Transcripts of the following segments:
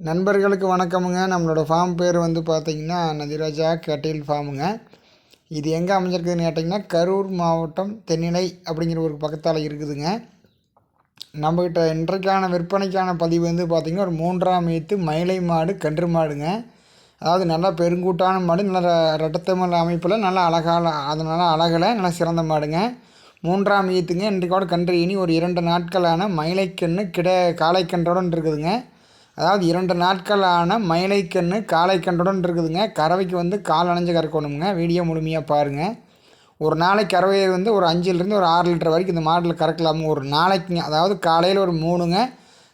நண்பர்களுக்கு வணக்கமுங்க. நம்மளோட ஃபார்ம் பேர் வந்து பார்த்திங்கன்னா நதிராஜா கேட்டில் ஃபார்முங்க இது எங்கே அமைஞ்சிருக்குதுன்னு கேட்டிங்கன்னா கரூர் மாவட்டம் தென்னிலை அப்படிங்கிற ஒரு பக்கத்தால் இருக்குதுங்க. நம்மக்கிட்ட இன்றைக்கான விற்பனைக்கான பதிவு வந்து பார்த்திங்கன்னா ஒரு மூன்றாம் ஏத்து மயிலை மாடு கன்று மாடுங்க. அதாவது நல்லா பெருங்கூட்டான மாடு நல்ல ரெட்டத்தமிழ் அமைப்பில் நல்லா அழகால அதனால் அழகில் நல்லா சிறந்த மாடுங்க. மூன்றாம் ஈத்துங்க இன்றைக்கோட கன்று இனி ஒரு இரண்டு நாட்களான மயிலைக்கன்று கிட காளைக்கன்றோடு இருக்குதுங்க அதாவது இரண்டு நாட்களான மயிலைக்கன்று காளைக்கன்றுடன் இருக்குதுங்க. கறவைக்கு வந்து கால் அணைஞ்சு கறக்கணுங்க. வீடியோ முழுமையாக பாருங்கள் ஒரு நாளைக்கு கறவையை வந்து ஒரு அஞ்சுலேருந்து ஒரு ஆறு லிட்டர் வரைக்கும் இந்த மாடலில் கறக்கலாமுங்க ஒரு நாளைக்குங்க. அதாவது காலையில் ஒரு மூணுங்க.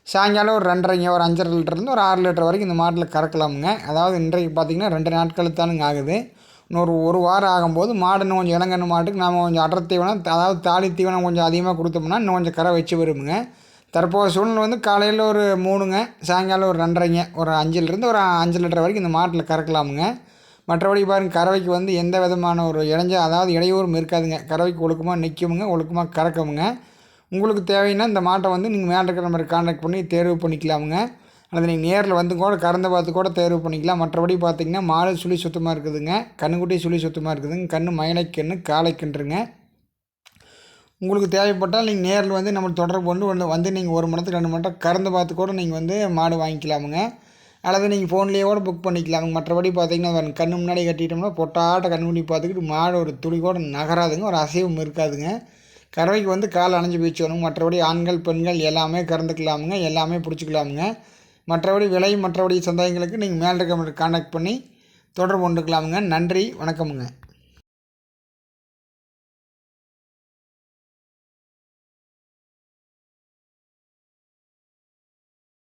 சாயங்காலம் ஒரு ரெண்டரைங்க. ஒரு அஞ்சரை லிட்டர்லேருந்து ஒரு ஆறு லிட்டர் வரைக்கும் இந்த மாட்டில் கறக்கலாமுங்க. அதாவது இன்றைக்கு பார்த்திங்கன்னா ரெண்டு நாட்களுக்கு தானுங்க ஆகுது. இன்னொரு ஒரு வாரம் ஆகும்போது மாடு இன்னும் கொஞ்சம் இளங்கன்று மாட்டுக்கு நாம் கொஞ்சம் அடர் தீவனம் அதாவது தாலி தீவனம் கொஞ்சம் அதிகமாக கொடுத்தோம்னா இன்னும் கொஞ்சம் கரை வச்சு வருமுங்க. தற்போது சூழ்நிலை வந்து காலையில் ஒரு மூணுங்க சாயங்காலம் ஒரு ரெண்டரைங்க. ஒரு அஞ்சுலேருந்து ஒரு அஞ்சு லிட்டர் வரைக்கும் இந்த மாட்டில் கறக்கலாமுங்க. மற்றபடி பாருங்கள் கறவைக்கு வந்து எந்த விதமான ஒரு இடைஞ்ச அதாவது இடையூறும் இருக்காதுங்க. கறவைக்கு ஒழுக்கமாக நிற்குமுங்க ஒழுக்கமாக கறக்குமுங்க. உங்களுக்கு தேவைன்னா இந்த மாட்டை வந்து நீங்கள் மேலே இருக்கிற மாதிரி கான்டாக்ட் பண்ணி தேர்வு பண்ணிக்கலாமுங்க. அல்லது நீங்கள் நேரில் வந்து கூட கறந்து பார்த்து கூட தேர்வு பண்ணிக்கலாம். மற்றபடி பார்த்திங்கன்னா மாடு சுழி சுத்தமாக இருக்குதுங்க. கண்ணுக்குட்டி சுழி சுத்தமாக இருக்குதுங்க. கண்ணு மயிலைக்கன்று காலைக்கன்றுங்க உங்களுக்கு தேவைப்பட்டால் நீங்கள் நேரில் வந்து நம்ம தொடர்பு கொண்டு வந்து வந்து நீங்கள் ஒரு மணத்துக்கு ரெண்டு மணி கறந்து பார்த்து கூட நீங்கள் வந்து மாடு வாங்கிக்கலாமுங்க. அல்லது நீங்கள் ஃபோன்லேயே கூட புக் பண்ணிக்கலாமுங்க மற்றபடி பார்த்தீங்கன்னா கண்ணு முன்னாடி கட்டிட்டோம்னா பொட்டாட்ட கண் முடி பார்த்துக்கிட்டு மாடு ஒரு துளி கூட நகராதுங்க. ஒரு அசைவும் இருக்காதுங்க. கறவைக்கு வந்து கால் அணைஞ்சு போயிடுச்சு மற்றபடி ஆண்கள் பெண்கள் எல்லாமே கறந்துக்கலாமுங்க. எல்லாமே பிடிச்சிக்கலாமுங்க. மற்றபடி விலை மற்றபடி சந்தேகங்களுக்கு நீங்கள் மேல் இருக்க கான்டாக்ட் பண்ணி தொடர்பு கொண்டுக்கலாமுங்க. நன்றி வணக்கமுங்க.